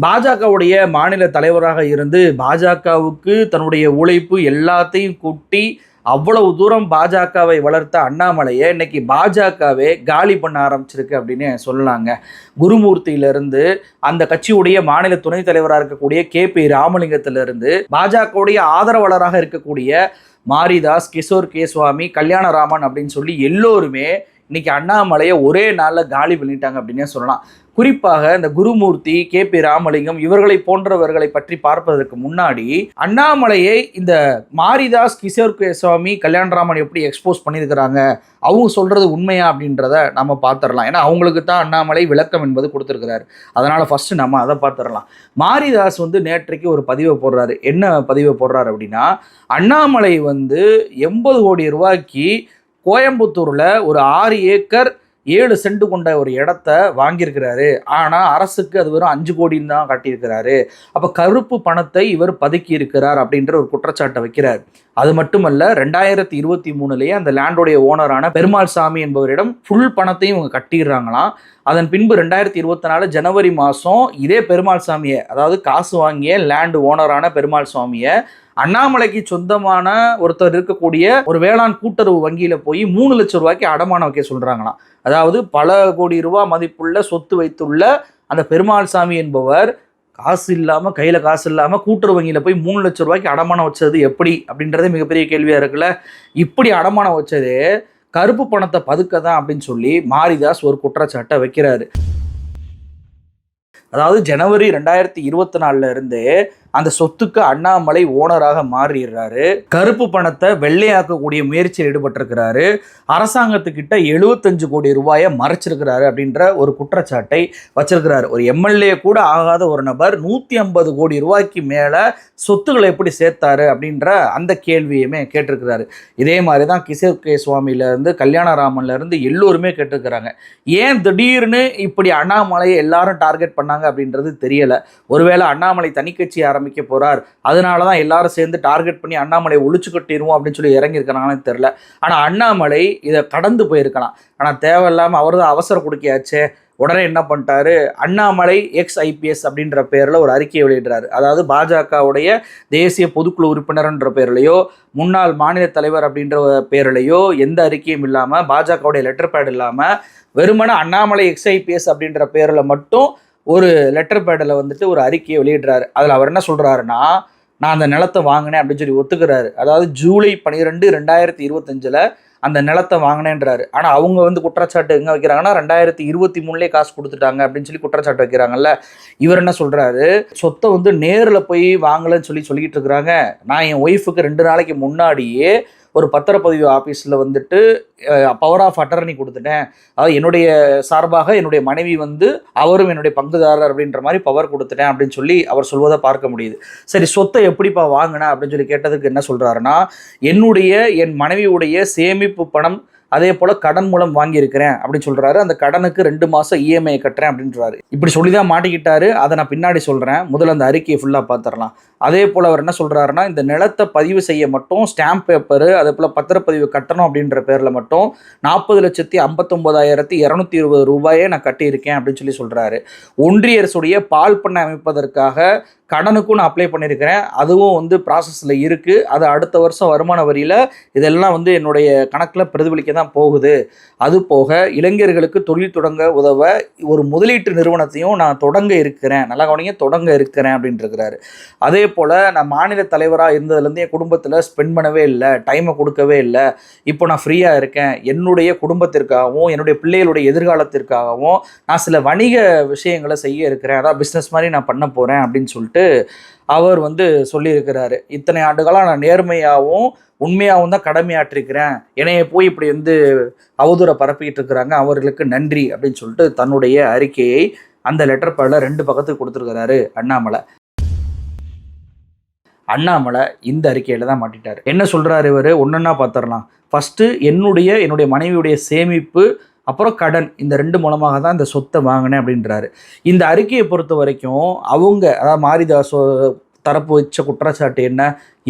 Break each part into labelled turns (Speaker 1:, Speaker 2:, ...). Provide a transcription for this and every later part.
Speaker 1: பாஜகவுடைய மாநில தலைவராக இருந்து பாஜகவுக்கு தன்னுடைய உழைப்பு எல்லாத்தையும் கூட்டி அவ்வளவு தூரம் பாஜகவை வளர்த்த அண்ணாமலையை இன்னைக்கு பாஜகவே காலி பண்ண ஆரம்பிச்சிருக்கு அப்படின்னு சொல்லலாங்க. குருமூர்த்தியிலிருந்து அந்த கட்சியுடைய மாநில துணைத் தலைவராக இருக்கக்கூடிய கே பி ராமலிங்கத்திலிருந்து பாஜகவுடைய ஆதரவாளராக இருக்கக்கூடிய மாரிதாஸ் கிஷோர் கேஸ்வாமி கல்யாணராமன் அப்படின்னு சொல்லி எல்லோருமே இன்னைக்கு அண்ணாமலையை ஒரே நாளில் காலி பண்ணிட்டாங்க அப்படின்னே சொல்லலாம். குறிப்பாக இந்த குருமூர்த்தி கே பி ராமலிங்கம் இவர்களை போன்றவர்களை பற்றி பார்ப்பதற்கு முன்னாடி அண்ணாமலையை இந்த மாரிதாஸ் கிஷோர் சுவாமி கல்யாணராமன் எப்படி எக்ஸ்போஸ் பண்ணியிருக்கிறாங்க? அவங்க சொல்கிறது உண்மையா அப்படின்றத நம்ம பார்த்துடலாம். ஏன்னா அவங்களுக்கு தான் அண்ணாமலை விளக்கம் என்பது கொடுத்துருக்கிறாரு. அதனால் ஃபஸ்ட்டு நம்ம அதை பார்த்துடலாம். மாரிதாஸ் வந்து நேற்றைக்கு ஒரு பதிவை போடுறாரு. என்ன பதிவை போடுறாரு அப்படின்னா அண்ணாமலை வந்து எண்பது கோடி ரூபாய்க்கு கோயம்புத்தூரில் ஒரு ஆறு ஏக்கர் ஏழு சென்ட் கொண்ட ஒரு இடத்த வாங்கியிருக்கிறாரு. ஆனால் அரசுக்கு அது வெறும் அஞ்சு கோடின்னு தான் காட்டியிருக்கிறாரு. அப்போ கருப்பு பணத்தை இவர் பதுக்கி இருக்கிறார் அப்படின்ற ஒரு குற்றச்சாட்டை வைக்கிறார். அது மட்டுமல்ல ரெண்டாயிரத்தி இருபத்தி மூணுலேயே அந்த லேண்டோடைய ஓனரான பெருமாள் சாமி என்பவரிடம் ஃபுல் பணத்தையும் இவங்க கட்டிடுறாங்களாம். அதன் பின்பு ரெண்டாயிரத்தி இருபத்தி நாலு ஜனவரி மாதம் இதே பெருமாள் சாமியை அதாவது காசு வாங்கிய லேண்டு ஓனரான பெருமாள் சுவாமியை அண்ணாமலைக்கு சொந்தமான ஒருத்தர் இருக்கக்கூடிய ஒரு வேளாண் கூட்டுறவு வங்கியில் போய் மூணு லட்சம் ரூபாய்க்கு அடமானம் வைக்க சொல்கிறாங்களாம் அதாவது பல கோடி ரூபா மதிப்புள்ள சொத்து வைத்துள்ள அந்த பெருமாள் சாமி என்பவர் காசு இல்லாமல் கையில் காசு இல்லாமல் கூட்டுறவு வங்கியில் போய் மூணு லட்சம் ரூபாய்க்கு அடமானம் வச்சது எப்படி? அப்படின்றதே மிகப்பெரிய கேள்வியாக இருக்குல்ல. இப்படி அடமானம் வச்சது கருப்பு பணத்தை பதுக்க தான் அப்படின்னு சொல்லி மாரிதாஸ் ஒரு குற்றச்சாட்டை வைக்கிறாரு. அதாவது ஜனவரி ரெண்டாயிரத்தி இருபத்தி நாலுல இருந்து அந்த சொத்துக்கு அண்ணாமலை ஓனராக மாறிடுறாரு. கருப்பு பணத்தை வெள்ளையாக்கக்கூடிய முயற்சியில் ஈடுபட்டிருக்கிறாரு. அரசாங்கத்துக்கிட்ட எழுபத்தஞ்சு கோடி ரூபாயை மறைச்சிருக்கிறாரு அப்படின்ற ஒரு குற்றச்சாட்டை வச்சிருக்கிறாரு. ஒரு எம்எல்ஏ கூட ஆகாத ஒரு நபர் நூற்றி ஐம்பது கோடி ரூபாய்க்கு மேலே சொத்துக்களை எப்படி சேர்த்தாரு அப்படின்ற அந்த கேள்வியுமே கேட்டிருக்கிறாரு. இதே மாதிரி தான் கிஷோர் கே சுவாமியிலேருந்து கல்யாணராமன்லேருந்து எல்லோருமே கேட்டிருக்கிறாங்க. ஏன் திடீர்னு இப்படி அண்ணாமலையை எல்லாரும் டார்கெட் பண்ணாங்க அப்படின்றது தெரியலை. ஒருவேளை அண்ணாமலை தனிக்கட்சி ஆரம்பிக்க போகிறார் அதனால தான் எல்லாரும் சேர்ந்து டார்கெட் பண்ணி அண்ணாமலை ஒழிச்சு கட்டிடுவோம் அப்படின்னு சொல்லி இறங்கியிருக்கிறாங்கன்னு தெரியல. ஆனால் அண்ணாமலை இதை கடந்து போயிருக்கலாம். ஆனால் தேவையில்லாமல் அவர் தான் அவசர கொடுக்கியாச்சே. உடனே என்ன பண்ணிட்டாரு? அண்ணாமலை எக்ஸ் ஐபிஎஸ் அப்படின்ற பேரில் ஒரு அறிக்கையை வெளியிடுறாரு. அதாவது பாஜகவுடைய தேசிய பொதுக்குழு உறுப்பினர்ன்ற பேர்லையோ முன்னாள் மாநில தலைவர் அப்படின்ற பேர்லையோ எந்த அறிக்கையும் இல்லாமல் பாஜகவுடைய லெட்டர் பேட் இல்லாமல் வெறுமனே அண்ணாமலை எக்ஸ் ஐபிஎஸ் அப்படின்ற பேரில் மட்டும் ஒரு லெட்டர் பேடில் வந்துட்டு ஒரு அறிக்கையை வெளியிடுறாரு. அதில் அவர் என்ன சொல்கிறாருன்னா நான் அந்த நிலத்தை வாங்கினேன் அப்படின்னு சொல்லி ஒத்துக்கிறாரு. அதாவது ஜூலை பன்னிரெண்டு ரெண்டாயிரத்தி இருபத்தஞ்சில் அந்த நிலத்தை வாங்கினேன்றாரு. ஆனால் அவங்க வந்து குற்றச்சாட்டு எங்கே வைக்கிறாங்கன்னா ரெண்டாயிரத்தி இருபத்தி மூணுலேயே காசு கொடுத்துட்டாங்க அப்படின்னு சொல்லி குற்றச்சாட்டு வைக்கிறாங்கல்ல. இவர் என்ன சொல்கிறாரு சொத்தை வந்து நேரில் போய் வாங்கலைன்னு சொல்லி சொல்லிக்கிட்டு இருக்கிறாங்க. நான் என் ஒய்ஃபுக்கு ரெண்டு நாளைக்கு முன்னாடியே ஒரு பத்திரப்பதிவு ஆஃபீஸில் வந்துட்டு பவர் ஆஃப் அட்டர்னி கொடுத்துட்டேன். அதாவது என்னுடைய சார்பாக என்னுடைய மனைவி வந்து அவரும் என்னுடைய பங்குதாரர் அப்படின்ற மாதிரி பவர் கொடுத்துட்டேன் அப்படின்னு சொல்லி அவர் சொல்வதை பார்க்க முடியுது. சரி சொத்தை எப்படிப்பா வாங்கினா அப்படின்னு சொல்லி கேட்டதுக்கு என்ன சொல்கிறாருன்னா என்னுடைய என் மனைவியுடைய சேமிப்பு பணம் அதே போல் கடன் மூலம் வாங்கியிருக்கிறேன் அப்படின்னு சொல்கிறாரு அந்த கடனுக்கு ரெண்டு மாதம் இஎம்ஐ கட்டுறேன் அப்படின்றாரு. இப்படி சொல்லி தான் மாட்டிக்கிட்டாரு. அதை நான் பின்னாடி சொல்கிறேன் முதல்ல அந்த அறிக்கையை ஃபுல்லாக பார்த்துடலாம். அதே போல் அவர் என்ன சொல்கிறாருன்னா இந்த நிலத்தை பதிவு செய்ய மட்டும் ஸ்டாம்ப் பேப்பரு அதே போல் பத்திரப்பதிவு கட்டணம் அப்படின்ற பேரில் மட்டும் நாற்பது லட்சத்தி ஐம்பத்தொம்போதாயிரத்தி இரநூத்தி இருபது ரூபாயே நான் கட்டியிருக்கேன் அப்படின்னு சொல்லி சொல்கிறாரு ஒன்றிய அரசுடைய பால் பண்ணை அமைப்பதற்காக கடனுக்கும் நான் அப்ளை பண்ணியிருக்கிறேன். அதுவும் வந்து ப்ராசஸில் இருக்குது அது அடுத்த வருஷம் வருமான வரியில் இதெல்லாம் வந்து என்னுடைய கணக்கில் பிரதிபலிக்க தான் போகுது. அது போக இளைஞர்களுக்கு தொழில் தொடங்க உதவ ஒரு முதலீட்டு நிறுவனத்தையும் நான் தொடங்க இருக்கிறேன். நல்லா கவனிங்க தொடங்க இருக்கிறேன் அப்படின்ட்டு இருக்கிறாரு. அதே போல் நான் மாநில தலைவராக இருந்ததுலேருந்து என் குடும்பத்தில் ஸ்பெண்ட் பண்ணவே இல்லை டைமை கொடுக்கவே இல்லை. இப்போ நான் ஃப்ரீயாக இருக்கேன். என்னுடைய குடும்பத்திற்காகவும் என்னுடைய பிள்ளைகளுடைய எதிர்காலத்திற்காகவும் நான் சில வணிக விஷயங்களை செய்ய இருக்கிறேன். அதான் பிஸ்னஸ் மாதிரி நான் பண்ண போகிறேன் அப்படின்னு சொல்லிட்டு அவர் வந்து சொல்லியிருக்கிறாரு. இத்தனை ஆண்டுகளாக நான் நேர்மையாகவும் உண்மையாகவும் தான் கடமையாற்றிருக்கிறேன். என்னைய போய் இப்படி வந்து அவதூறை பரப்பிக்கிட்டு இருக்கிறாங்க. அவர்களுக்கு நன்றி அப்படின்னு சொல்லிட்டு தன்னுடைய அறிக்கையை அந்த லெட்டர் பேடில் ரெண்டு பக்கத்துக்கு கொடுத்துருக்கிறாரு அண்ணாமலை. அண்ணாமலை இந்த அறிக்கையில் தான் மாட்டிட்டார். என்ன சொல்கிறாரு இவர்? ஒன்றுன்னா பார்த்துடலாம் ஃபஸ்ட்டு என்னுடைய என்னுடைய மனைவியுடைய சேமிப்பு அப்புறம் கடன் இந்த ரெண்டு மூலமாக தான் இந்த சொத்தை வாங்கினேன் அப்படின்றாரு. இந்த அறிக்கையை பொறுத்த வரைக்கும் அவங்க அதாவது மாரிதாசோ தரப்பு வச்ச குற்றச்சாட்டு என்ன?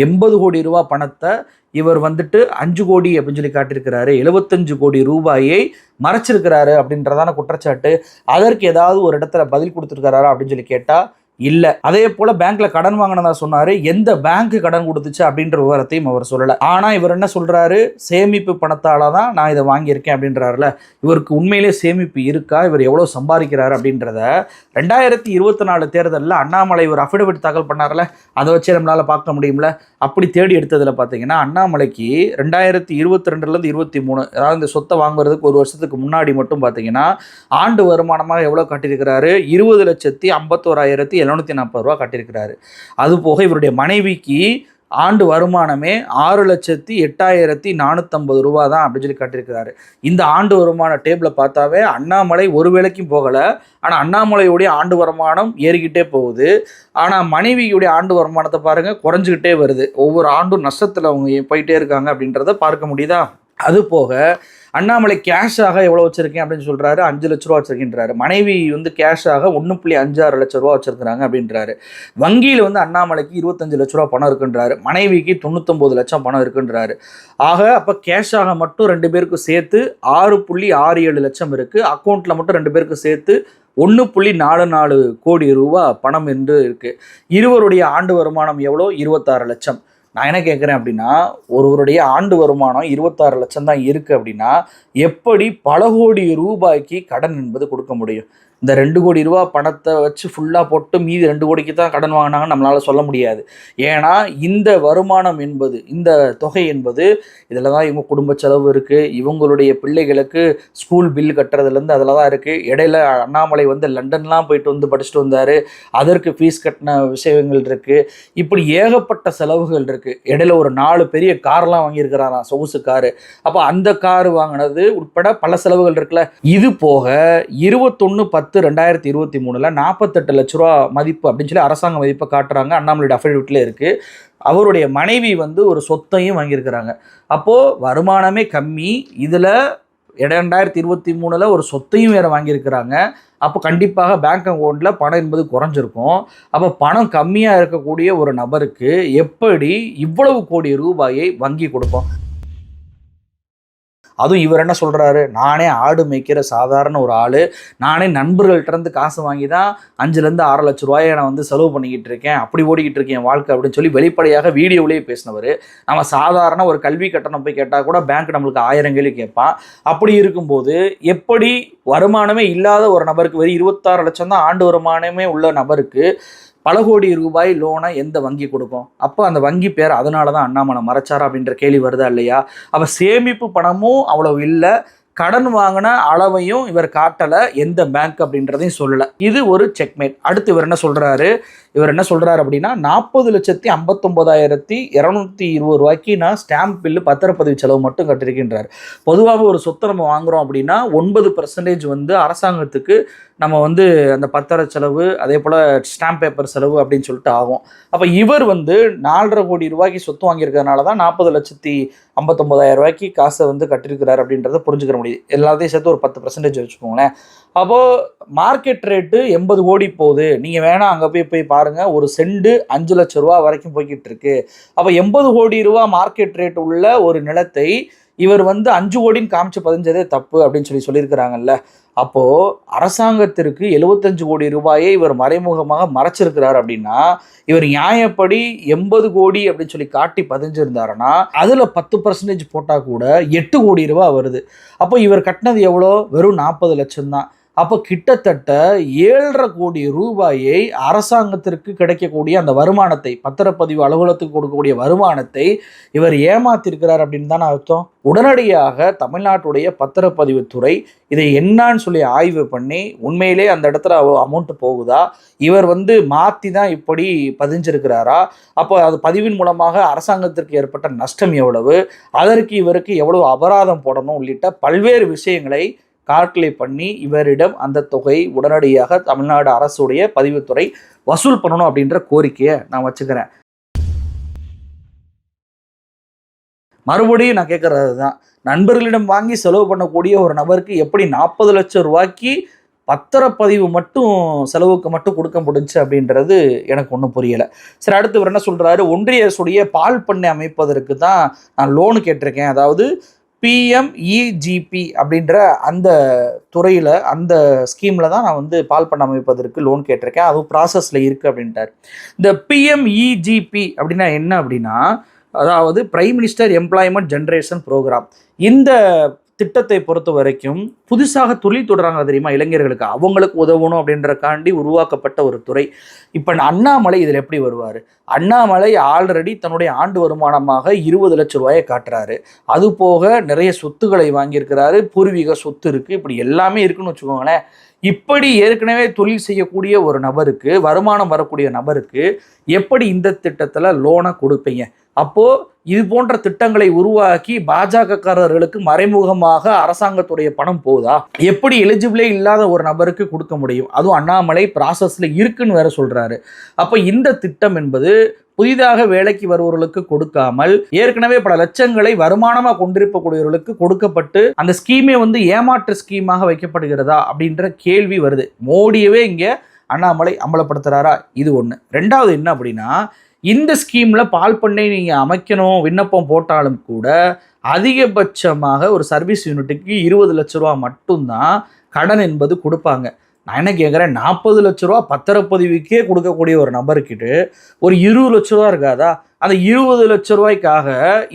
Speaker 1: எண்பது கோடி ரூபா பணத்தை இவர் வந்துட்டு அஞ்சு கோடி அப்படின்னு சொல்லி காட்டியிருக்கிறாரு. எழுபத்தஞ்சு கோடி ரூபாயை மறைச்சிருக்கிறாரு அப்படின்றதான குற்றச்சாட்டு. அதற்கு ஏதாவது ஒரு இடத்துல பதில் கொடுத்துருக்கிறாரா அப்படின்னு சொல்லி கேட்டால் இல்லை. அதே போல பேங்க்ல கடன் வாங்கினதா சொன்னாரு. எந்த பேங்க் கடன் கொடுத்துச்சு அப்படின்ற விவரத்தையும் அவர் சொல்லல. ஆனா இவர் என்ன சொல்றாரு? சேமிப்பு பணத்தால தான் நான் இதை வாங்கியிருக்கேன் அப்படின்றாருல. இவருக்கு உண்மையிலே சேமிப்பு இருக்கா? இவர் எவ்வளவு சம்பாதிக்கிறாரு அப்படின்றத ரெண்டாயிரத்தி இருபத்தி நாலு தேர்தலில் அண்ணாமலை இவர் அஃபிடவிட் தாக்கல் பண்ணார்ல. அதை வச்சு நம்மளால பார்க்க முடியும்ல. அப்படி தேடி எடுத்ததுல பார்த்தீங்கன்னா அண்ணாமலைக்கு ரெண்டாயிரத்தி இருபத்தி ரெண்டுலேருந்து இருபத்தி மூணு அதாவது இந்த சொத்தை வாங்குறதுக்கு ஒரு வருஷத்துக்கு முன்னாடி மட்டும் பார்த்தீங்கன்னா ஆண்டு வருமானமாக எவ்வளோ கட்டியிருக்கிறாரு? இருபது லட்சத்தி ஐம்பத்தோராயிரத்தி எழுநூத்தி நாற்பது ரூபா கட்டியிருக்கிறாரு. அது போக இவருடைய மனைவிக்கு ஆண்டு வருமானமே ஆறு லட்சத்தி எட்டாயிரத்தி நானூற்றம்பது ரூபா தான் அப்படின்னு சொல்லி கட்டியிருக்கிறாரு. இந்த ஆண்டு வருமான டேபிளை பார்த்தாவே அண்ணாமலை ஒரு வேளைக்கும் போகலை. ஆனால் அண்ணாமலையுடைய ஆண்டு வருமானம் ஏறிக்கிட்டே போகுது. ஆனால் மனைவியுடைய ஆண்டு வருமானத்தை பாருங்கள் குறைஞ்சிக்கிட்டே வருது. ஒவ்வொரு ஆண்டும் நஷ்டத்தில் அவங்க போயிட்டே இருக்காங்க அப்படின்றத பார்க்க முடியுதா? அது போக அண்ணாமலை கேஷாக எவ்வளோ வச்சிருக்கேன் அப்படின்னு சொல்கிறாரு அஞ்சு லட்ச ரூபா வச்சிருக்கின்றாரு. மனைவி வந்து கேஷாக ஒன்று புள்ளி அஞ்சாறு லட்ச ரூபா வச்சிருக்கிறாங்க அப்படின்றாரு. வங்கியில் வந்து அண்ணாமலைக்கு இருபத்தஞ்சு லட்ச ரூபா பணம் இருக்குன்றாரு. மனைவிக்கு தொண்ணூத்தொம்பது லட்சம் பணம் இருக்குன்றாரு. ஆக அப்போ கேஷாக மட்டும் ரெண்டு பேருக்கும் சேர்த்து ஆறு புள்ளி ஆறு ஏழு லட்சம் இருக்குது அக்கௌண்ட்டில் மட்டும் ரெண்டு பேருக்கும் சேர்த்து ஒன்று புள்ளி நாலு நாலு கோடி ரூபா பணம் என்று இருக்குது இருவருடைய ஆண்டு வருமானம் எவ்வளோ? இருபத்தாறு லட்சம். நான் என்ன கேட்குறேன் அப்படின்னா ஒருவருடைய ஆண்டு வருமானம் இருபத்தாறு லட்சம் தான் இருக்குது அப்படின்னா எப்படி பல கோடி ரூபாய்க்கு கடன் என்பது கொடுக்க முடியும்? இந்த ரெண்டு கோடி ரூபா பணத்தை வச்சு ஃபுல்லாக போட்டு மீதி ரெண்டு கோடிக்கு தான் கடன் வாங்கினாங்கன்னு நம்மளால் சொல்ல முடியாது. ஏன்னா இந்த வருமானம் என்பது இந்த தொகை என்பது இதில் தான் இவங்க குடும்ப செலவு இருக்குது இவங்களுடைய பிள்ளைகளுக்கு ஸ்கூல் பில் கட்டுறதுலேருந்து அதில் தான் இருக்குது இடையில அண்ணாமலை வந்து லண்டன்லாம் போயிட்டு வந்து படிச்சுட்டு வந்தார். அதற்கு ஃபீஸ் கட்டின விஷயங்கள் இருக்குது இப்படி ஏகப்பட்ட செலவுகள் இருக்குது இடையில ஒரு நாலு பெரிய கார்லாம் வாங்கியிருக்கிறாராம் சொகுசு காரு. அப்போ அந்த கார் வாங்கினது உட்பட பல செலவுகள் இருக்குல்ல. இது போக இருபத்தொன்று பத்து பத்து ரெண்டாயிரத்தி இருபத்தி மூணில் நாற்பத்தெட்டு லட்ச ரூபா மதிப்பு அப்படின்னு சொல்லி அரசாங்க மதிப்பை காட்டுறாங்க. அண்ணாமலையோட அஃபிடவிட்டில் இருக்குது அவருடைய மனைவி வந்து ஒரு சொத்தையும் வாங்கியிருக்கிறாங்க. அப்போது வருமானமே கம்மி. இதில் இரண்டாயிரத்தி இருபத்தி மூணில் ஒரு சொத்தையும் வேறு வாங்கியிருக்கிறாங்க. அப்போ கண்டிப்பாக பேங்க் அக்கௌண்ட்டில் பணம் என்பது குறைஞ்சிருக்கும். அப்போ பணம் கம்மியாக இருக்கக்கூடிய ஒரு நபருக்கு எப்படி இவ்வளவு கோடி ரூபாயை வங்கி கொடுப்போம்? அதுவும் இவர் என்ன சொல்கிறாரு நானே ஆடு மேய்க்கிற சாதாரண ஒரு ஆள். நானே நண்பர்கள்ட்டருந்து காசு வாங்கி தான் அஞ்சுலேருந்து ஆறு லட்ச ரூபாயை நான் வந்து செலவு பண்ணிக்கிட்டு இருக்கேன். அப்படி ஓடிக்கிட்டு இருக்கேன் என் வாழ்க்கை அப்படின்னு சொல்லி வெளிப்படையாக வீடியோவிலேயே பேசினவர். நம்ம சாதாரண ஒரு கல்வி கட்டணம் போய் கேட்டால் கூட பேங்க் நம்மளுக்கு ஆயிரம் கேள்வி கேட்பான் அப்படி இருக்கும்போது எப்படி வருமானமே இல்லாத ஒரு நபருக்கு வெறும் இருபத்தாறு லட்சம் தான் ஆண்டு வருமானமே உள்ள நபருக்கு பல கோடி ரூபாய் லோனை எந்த வங்கி கொடுக்கும்? அப்போ அந்த வங்கி பேர் அதனால தான் அண்ணாமலை மறைச்சாரா அப்படின்ற கேள்வி வருதா இல்லையா? அப்போ சேமிப்பு பணமும் அவ்வளவு இல்லை. கடன் வாங்கின அளவையும் இவர் காட்டலை. எந்த பேங்க் அப்படின்றதையும் சொல்லலை. இது ஒரு செக்மேட் அடுத்து இவர் என்ன சொல்கிறாரு இவர் என்ன சொல்கிறாரு அப்படின்னா நாற்பது லட்சத்தி ஐம்பத்தொம்போதாயிரத்தி இரநூத்தி இருபது ரூபாய்க்கு நான் ஸ்டாம்ப் பில்லு பத்திரப்பதிவு செலவு மட்டும் கட்டிருக்கின்றார். பொதுவாக ஒரு சொத்தை நம்ம வாங்குகிறோம் அப்படின்னா ஒன்பது பர்சன்டேஜ் வந்து அரசாங்கத்துக்கு நம்ம வந்து அந்த பத்திர செலவு அதே போல் ஸ்டாம்ப் பேப்பர் செலவு அப்படின்னு சொல்லிட்டு ஆகும். அப்போ இவர் வந்து நாலரை கோடி ரூபாய்க்கு சொத்து வாங்கியிருக்கிறதுனால தான் நாற்பது லட்சத்தி ஐம்பத்தொம்பதாயிரம் ரூபாய்க்கு காசை வந்து கட்டியிருக்கிறார் அப்படின்றத புரிஞ்சுக்கிற முடியுது. எல்லாத்தையும் சேர்த்து ஒரு பத்து பர்சன்டேஜ் வச்சுக்கோங்களேன். அப்போது மார்க்கெட் ரேட்டு எண்பது கோடி போகுது. நீங்கள் வேணால் அங்கே போய் போய் பாருங்கள் ஒரு செண்டு அஞ்சு லட்ச ரூபா வரைக்கும் போய்கிட்டு இருக்கு. அப்போ எண்பது கோடி ரூபா மார்க்கெட் ரேட் உள்ள ஒரு நிலத்தை இவர் வந்து அஞ்சு கோடின்னு காமிச்சு பதிஞ்சதே தப்பு அப்படின்னு சொல்லி சொல்லியிருக்கிறாங்கல்ல. அப்போது அரசாங்கத்திற்கு எழுபத்தஞ்சு கோடி ரூபாயை இவர் மறைமுகமாக மறைச்சிருக்கிறார் அப்படின்னா இவர் நியாயப்படி எண்பது கோடி அப்படின்னு சொல்லி காட்டி பதிஞ்சிருந்தாருன்னா அதில் பத்து பர்சன்டேஜ் போட்டால் கூட எட்டு கோடி ரூபா வருது. அப்போ இவர் கட்டினது எவ்வளோ? வெறும் நாற்பது லட்சம் தான் அப்போ கிட்டத்தட்ட ஏழரை கோடி ரூபாயை அரசாங்கத்திற்கு கிடைக்கக்கூடிய அந்த வருமானத்தை பத்திரப்பதிவு அலுவலகத்துக்கு கொடுக்கக்கூடிய வருமானத்தை இவர் ஏமாத்திருக்கிறார் அப்படின்னு தானே அர்த்தம்? உடனடியாக தமிழ்நாட்டுடைய பத்திரப்பதிவு துறை இதை என்னான்னு சொல்லி ஆய்வு பண்ணி உண்மையிலே அந்த இடத்துல அமௌண்ட் போகுதா? இவர் வந்து மாற்றி தான் இப்படி பதிஞ்சிருக்கிறாரா? அப்போ அது பதிவின் மூலமாக அரசாங்கத்திற்கு ஏற்பட்ட நஷ்டம் எவ்வளவு? அதற்கு இவருக்கு எவ்வளவு அபராதம் போடணும் உள்ளிட்ட பல்வேறு விஷயங்களை கால்குலேட் பண்ணி இவரிடம் அந்த தொகையை உடனடியாக தமிழ்நாடு அரசுடைய பதிவுத்துறை வசூல் பண்ணணும் அப்படின்ற கோரிக்கையை நான் வச்சுக்கிறேன். மறுபடியும் நான் கேட்குறது தான். நண்பர்களிடம் வாங்கி செலவு பண்ணக்கூடிய ஒரு நபருக்கு எப்படி நாற்பது லட்சம் ரூபாய்க்கு பத்திரப்பதிவு மட்டும் செலவுக்கு மட்டும் கொடுக்க முடிஞ்சு அப்படின்றது எனக்கு ஒன்றும் புரியலை. சரி அடுத்து இவர் என்ன சொல்கிறாரு ஒன்றிய அரசுடைய பால் பண்ணை அமைப்பதற்கு தான் நான் லோனு கேட்டிருக்கேன். அதாவது பிஎம்இஜிபி அப்படின்ற அந்த துறையில் அந்த ஸ்கீமில் தான் நான் வந்து பால் பண்ண அமைப்பதற்கு லோன் கேட்டிருக்கேன். அதுவும் ப்ராசஸில் இருக்குது அப்படின்ட்டார். இந்த பிஎம்இஜிபி அப்படின்னா என்ன அப்படின்னா அதாவது prime minister employment generation programme இந்த திட்டத்தை பொறுத்த வரைக்கும் புதுசாக தொழில் தொடராங்க தெரியுமா இளைஞர்களுக்கு? அவங்களுக்கு உதவணும் அப்படின்றக்காண்டி உருவாக்கப்பட்ட ஒரு துறை. இப்போ அண்ணாமலை இதில் எப்படி வருவார்? அண்ணாமலை ஆல்ரெடி தன்னுடைய ஆண்டு வருமானமாக இருபது லட்ச ரூபாயை காட்டுறாரு. அது போக நிறைய சொத்துக்களை வாங்கியிருக்கிறாரு. பூர்வீக சொத்து இருக்குது இப்படி எல்லாமே இருக்குன்னு வச்சுக்கோங்களேன். இப்படி ஏற்கனவே தொழில் செய்யக்கூடிய ஒரு நபருக்கு வருமானம் வரக்கூடிய நபருக்கு எப்படி இந்த திட்டத்தில் லோனை கொடுப்பீங்க? அப்போ இது போன்ற திட்டங்களை உருவாக்கி பாஜகக்காரர்களுக்கு மறைமுகமாக அரசாங்கத்துடைய பணம் போதா? எப்படி எலிஜிபிளே இல்லாத ஒரு நபருக்கு கொடுக்க முடியும்? அதுவும் அண்ணாமலை ப்ராசஸ்ல இருக்குன்னு வேற சொல்றாரு. அப்ப இந்த திட்டம் என்பது புதிதாக வேலைக்கு வருபவர்களுக்கு கொடுக்காமல் ஏற்கனவே பல லட்சங்களை வருமானமாக கொண்டிருக்கக்கூடியவர்களுக்கு கொடுக்கப்பட்டு அந்த ஸ்கீமே வந்து ஏமாற்று ஸ்கீமாக வைக்கப்படுகிறதா அப்படின்ற கேள்வி வருது. மோடியவே இங்கே அண்ணாமலை அமலப்படுத்துகிறாரா இது ஒன்று ரெண்டாவது என்ன அப்படின்னா இந்த ஸ்கீமில் பால் பண்ணை நீங்கள் அமைக்கணும் விண்ணப்பம் போட்டாலும் கூட அதிகபட்சமாக ஒரு சர்வீஸ் யூனிட்டுக்கு இருபது லட்ச ரூபா மட்டும்தான் கடன் என்பது கொடுப்பாங்க. நான் என்ன கேட்குறேன் நாற்பது லட்ச ரூபா பத்திரப்பதிவுக்கே கொடுக்கக்கூடிய ஒரு நபர்கிட்ட ஒரு இருபது லட்ச ரூபா இருக்காதா? அந்த இருபது லட்ச ரூபாய்க்காக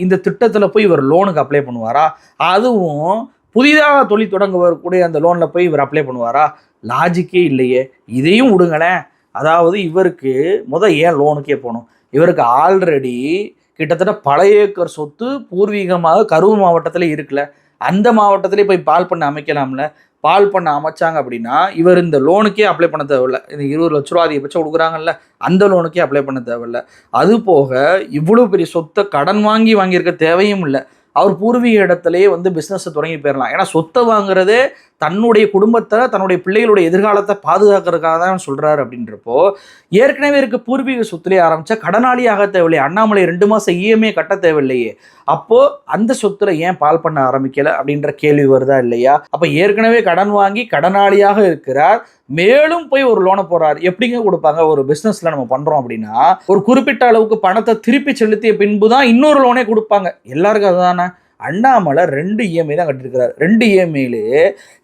Speaker 1: இந்த திட்டத்தில் போய் இவர் லோனுக்கு அப்ளை பண்ணுவாரா? அதுவும் புதிதாக தொழில் தொடங்க வரக்கூடிய அந்த லோனில் போய் இவர் அப்ளை பண்ணுவாரா? லாஜிக்கே இல்லையே. இதையும் விடுங்களேன். அதாவது இவருக்கு முத ஏன் லோனுக்கே போகணும்? இவருக்கு ஆல்ரெடி கிட்டத்தட்ட பல ஏக்கர் சொத்து பூர்வீகமாக கரூர் மாவட்டத்தில் இருக்குல்ல. அந்த மாவட்டத்திலே போய் பால் பண்ண அமைக்கலாம்ல. பால் பண்ண அமைச்சாங்க அப்படின்னா இவர் இந்த லோனுக்கே அப்ளை பண்ண தேவையில்ல. இந்த இருபது லட்ச ரூபா அதிகபட்சம் கொடுக்குறாங்கல்ல. அந்த லோனுக்கே அப்ளை பண்ண தேவையில்ல. அது போக இவ்வளோ பெரிய சொத்தை கடன் வாங்கி வாங்கியிருக்க தேவையும் இல்லை. அவர் பூர்வீக இடத்துலயே வந்து பிஸ்னஸை தொடங்கி போயிடலாம் ஏன்னா சொத்தை வாங்குறதே தன்னுடைய குடும்பத்தை தன்னுடைய பிள்ளைகளுடைய எதிர்காலத்தை பாதுகாக்கிறதுக்காக தான் சொல்கிறாரு அப்படின்றப்போ ஏற்கனவே இருக்க பூர்வீக சொத்துலேயே ஆரம்பித்தா கடனாளியாக தேவையில்லையே அண்ணாமலை ரெண்டு மாதம் இஎம்ஐ கட்ட தேவையில்லையே அப்போது அந்த சொத்துல ஏன் பால் பண்ண ஆரம்பிக்கலை அப்படின்ற கேள்வி வருதா இல்லையா? அப்போ ஏற்கனவே கடன் வாங்கி கடனாளியாக இருக்கிறார் மேலும் போய் ஒரு லோனை போறாரு எப்படிங்க கொடுப்பாங்க? ஒரு பிஸ்னஸில் நம்ம பண்றோம் அப்படின்னா ஒரு குறிப்பிட்ட அளவுக்கு பணத்தை திருப்பி செலுத்திய பின்பு தான் இன்னொரு லோனே கொடுப்பாங்க. எல்லாருக்கும் அதுதானே? அண்ணாமலை ரெண்டு இஎம்ஐ தான் கட்டியிருக்கிறார். ரெண்டு இஎம்ஐலே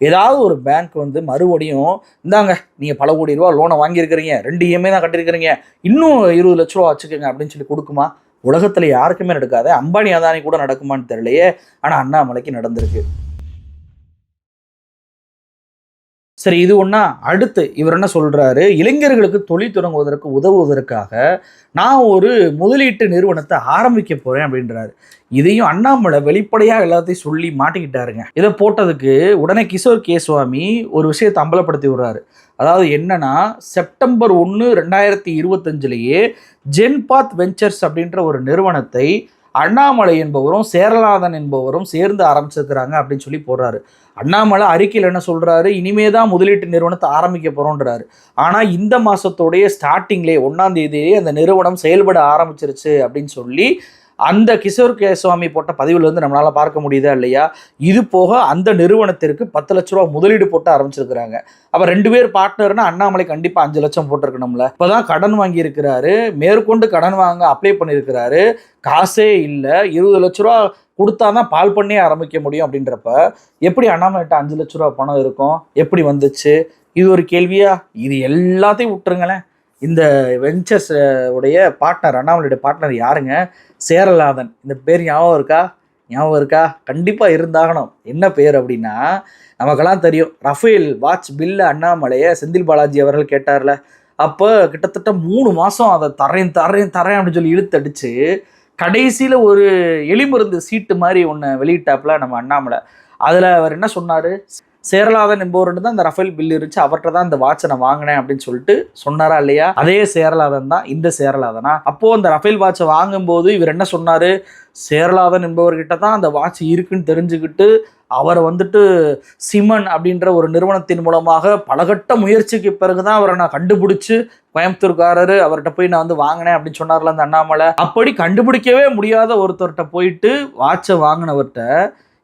Speaker 1: ஏதாவது ஒரு பேங்க் வந்து மறுபடியும் இந்தாங்க நீங்கள் பல கோடி ரூபா லோனை வாங்கியிருக்கிறீங்க ரெண்டு இஎம்ஐ தான் கட்டியிருக்கிறீங்க இன்னும் இருபது லட்ச ரூபா வச்சுக்கோங்க அப்படின்னு சொல்லி கொடுக்குமா? உலகத்தில் யாருக்குமே நடக்காது. அம்பானி அதானி கூட நடக்குமான்னு தெரியலையே. ஆனால் அண்ணாமலைக்கு நடந்திருக்கு. சரி இது ஒன்றா அடுத்து இவர் என்ன சொல்கிறாரு இளைஞர்களுக்கு தொழில் தொடங்குவதற்கு உதவுவதற்காக நான் ஒரு முதலீட்டு நிறுவனத்தை ஆரம்பிக்க போகிறேன் அப்படின்றாரு. இதையும் அண்ணாமலை வெளிப்படையாக எல்லாத்தையும் சொல்லி மாட்டிக்கிட்டாருங்க. இதை போட்டதுக்கு உடனே கிஷோர் கேஸ்வாமி ஒரு விஷயத்தை அம்பலப்படுத்தி விடுறாரு. அதாவது என்னன்னா செப்டம்பர் ஒன்று ரெண்டாயிரத்தி இருபத்தஞ்சிலேயே ஜென்பாத் வெஞ்சர்ஸ் அப்படின்ற ஒரு நிறுவனத்தை அண்ணாமலை என்பவரும் சேரலாதன் என்பவரும் சேர்ந்து ஆரம்பிச்சிருக்கிறாங்க அப்படின்னு சொல்லி போடுறாரு. அண்ணாமலை அறிக்கையில் என்ன சொல்கிறாரு இனிமே தான் முதலீட்டு நிறுவனத்தை ஆரம்பிக்க போகிறோன்றாரு ஆனால் இந்த மாசத்தோடைய ஸ்டார்டிங்லேயே ஒன்றாம் தேதியிலேயே அந்த நிறுவனம் செயல்பட ஆரம்பிச்சிருச்சு அப்படின்னு சொல்லி அந்த கிஷோர் கேசுவாமி போட்ட பதிவில் வந்து நம்மளால் பார்க்க முடியுதா இல்லையா? இது போக அந்த நிறுவனத்திற்கு பத்து லட்ச ரூபா முதலீடு போட்டு ஆரம்பிச்சிருக்கிறாங்க. அப்போ ரெண்டு பேர் பார்ட்னர்னா அண்ணாமலை கண்டிப்பாக அஞ்சு லட்சம் போட்டிருக்கணும்ல. இப்பதான் கடன் வாங்கியிருக்கிறாரு. மேற்கொண்டு கடன் வாங்க அப்ளை பண்ணியிருக்கிறாரு. காசே இல்லை. இருபது லட்ச ரூபா கொடுத்தாதான் பால் பண்ணியே ஆரம்பிக்க முடியும் அப்படின்றப்ப எப்படி அண்ணாமலைகிட்ட அஞ்சு லட்ச ரூபா பணம் இருக்கும்? எப்படி வந்துச்சு? இது ஒரு கேள்வியா? இது எல்லாத்தையும் விட்டுருங்களேன். இந்த வெஞ்சர்ஸ் உடைய பார்ட்னர் அண்ணாமலையுடைய பார்ட்னர் யாருங்க? சேரலாதன். இந்த பேர் ஞாபகம் இருக்கா? ஞாபகம் இருக்கா? கண்டிப்பாக இருந்தாகணும். என்ன பேர் அப்படின்னா நமக்கெல்லாம் தெரியும். ரஃபேல் வாட்ச் பில்ல அண்ணாமலையை செந்தில் பாலாஜி அவர்கள் கேட்டார்ல. அப்போ கிட்டத்தட்ட மூணு மாதம் அதை தரேன் தரேன் தரேன் அப்படின்னு சொல்லி இழுத்தடிச்சு கடைசியில் ஒரு எலிமருந்து சீட்டு மாதிரி ஒன்று வெளியிட்டாப்புல நம்ம அண்ணாமலை. அதில் அவர் என்ன சொன்னார்? சேரலாதன் என்பவர்கிட்ட தான் இந்த ரஃபேல் பில் இருந்துச்சு. அவர்கிட்ட தான் இந்த வாட்சை நான் வாங்கினேன் அப்படின்னு சொல்லிட்டு சொன்னாரா இல்லையா? அதே சேரலாதன் தான் இந்த சேரலாதனா. அப்போ அந்த ரஃபேல் வாட்சை வாங்கும்போது இவர் என்ன சொன்னாரு? சேரலாதன் என்பவர்கிட்ட தான் அந்த வாட்ச் இருக்குன்னு தெரிஞ்சுக்கிட்டு அவரை வந்துட்டு சிமன் அப்படின்ற ஒரு நிறுவனத்தின் மூலமாக பலகட்ட முயற்சிக்கு பிறகுதான் அவரை நான் கண்டுபிடிச்சு கோயம்புத்தூர்காரரு அவர்கிட்ட போய் நான் வந்து வாங்கினேன் அப்படின்னு சொன்னார்ல அந்த அண்ணாமலை. அப்படி கண்டுபிடிக்கவே முடியாத ஒருத்தர்கிட்ட போயிட்டு வாட்சை வாங்கினவர்கிட்ட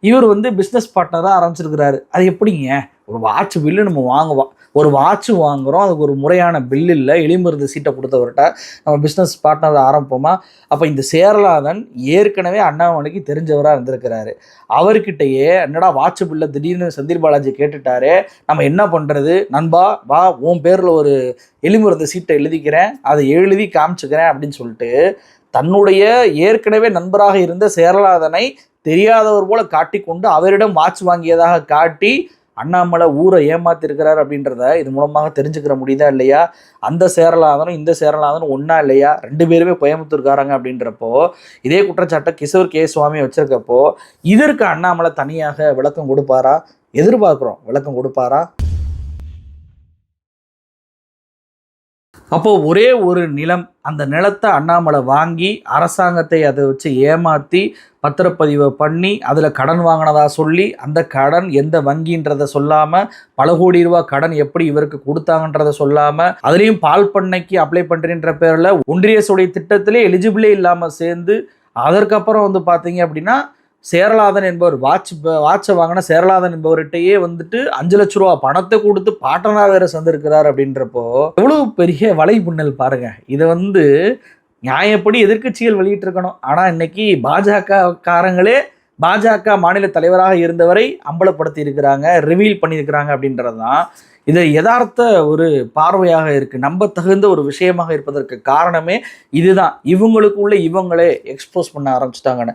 Speaker 1: இவர் வந்து பிஸ்னஸ் பார்ட்னராக ஆரம்பிச்சிருக்கிறாரு. அது எப்படிங்க? ஒரு வாட்ச் பில்லு நம்ம வாங்குவோம் ஒரு வாட்ச் வாங்குறோம் அதுக்கு ஒரு முறையான பில் இல்லை எளிமருந்து சீட்டை கொடுத்தவர்கிட்ட நம்ம பிஸ்னஸ் பார்ட்னர் ஆரம்பிப்போமா? அப்போ இந்த சேரலாதன் ஏற்கனவே அண்ணாமலைக்கு தெரிஞ்சவராக இருந்திருக்கிறாரு. அவர்கிட்டயே என்னடா வாட்ச் பில்லை திடீர்னு செந்தில் பாலாஜி கேட்டுட்டாரு நம்ம என்ன பண்ணுறது நண்பா வா உன் பேரில் ஒரு எளிமருந்து சீட்டை எழுதிக்கிறேன் அதை எழுதி காமிச்சுக்கிறேன் அப்படின்னு சொல்லிட்டு தன்னுடைய ஏற்கனவே நண்பராக இருந்த சேரலாதனை தெரியாதவர் போல காட்டிக்கொண்டு அவரிடம் வாட்ச் வாங்கியதாக காட்டி அண்ணாமலை ஊரை ஏமாத்திருக்கிறார் அப்படின்றத இது மூலமாக தெரிஞ்சுக்கிற முடியுதா இல்லையா? அந்த சேரலாதனும் இந்த சேரலாதனும் ஒன்றா இல்லையா? ரெண்டு பேருமே கோயம்புத்தூர்காரங்க அப்படின்றப்போ இதே குற்றச்சாட்டை கிஷோர் கே. சுவாமி வச்சிருக்கப்போ இதற்கு அண்ணாமலை தனியாக விளக்கம் கொடுப்பாரா? எதிர்பார்க்குறோம். விளக்கம் கொடுப்பாரா? அப்போது ஒரே ஒரு நிலம் அந்த நிலத்தை அண்ணாமலை வாங்கி அரசாங்கத்தை அதை வச்சு ஏமாற்றி பத்திரப்பதிவை பண்ணி அதில் கடன் வாங்கினதா சொல்லி அந்த கடன் எந்த வங்கின்றதை சொல்லாமல் பல கோடி ரூபா கடன் எப்படி இவருக்கு கொடுத்தாங்கன்றதை சொல்லாமல் அதுலேயும் பால் பண்ணைக்கு அப்ளை பண்ணுறேன்ற பேரில் ஒன்றிய சுடைய திட்டத்திலே எலிஜிபிளே இல்லாமல் சேர்ந்து அதற்கப்புறம் வந்து பார்த்தீங்க அப்படின்னா சேரலாதன் என்பவர் வாட்ச் வாட்சை வாங்கின சேரலாதன் என்பவர்கிட்டயே வந்துட்டு அஞ்சு லட்ச ரூபா பணத்தை கொடுத்து பாட்டனா வேற சந்திருக்கிறார் அப்படின்றப்போ எவ்வளவு பெரிய வலை புண்ணல் பாருங்க. இதை வந்து நியாயப்படி எதிர்க்கட்சிகள் வெளியிட்டிருக்கணும். ஆனால் இன்னைக்கு பாஜக காரங்களே பாஜக மாநில தலைவராக இருந்தவரை அம்பலப்படுத்தி இருக்கிறாங்க ரிவீல் பண்ணியிருக்கிறாங்க அப்படின்றது தான். இது யதார்த்த ஒரு பார்வையாக இருக்குது நம்ப தகுந்த ஒரு விஷயமாக இருப்பதற்கு காரணமே இதுதான். இவங்களுக்குள்ளே இவங்களே எக்ஸ்போஸ் பண்ண ஆரம்பிச்சிட்டாங்கன்னு.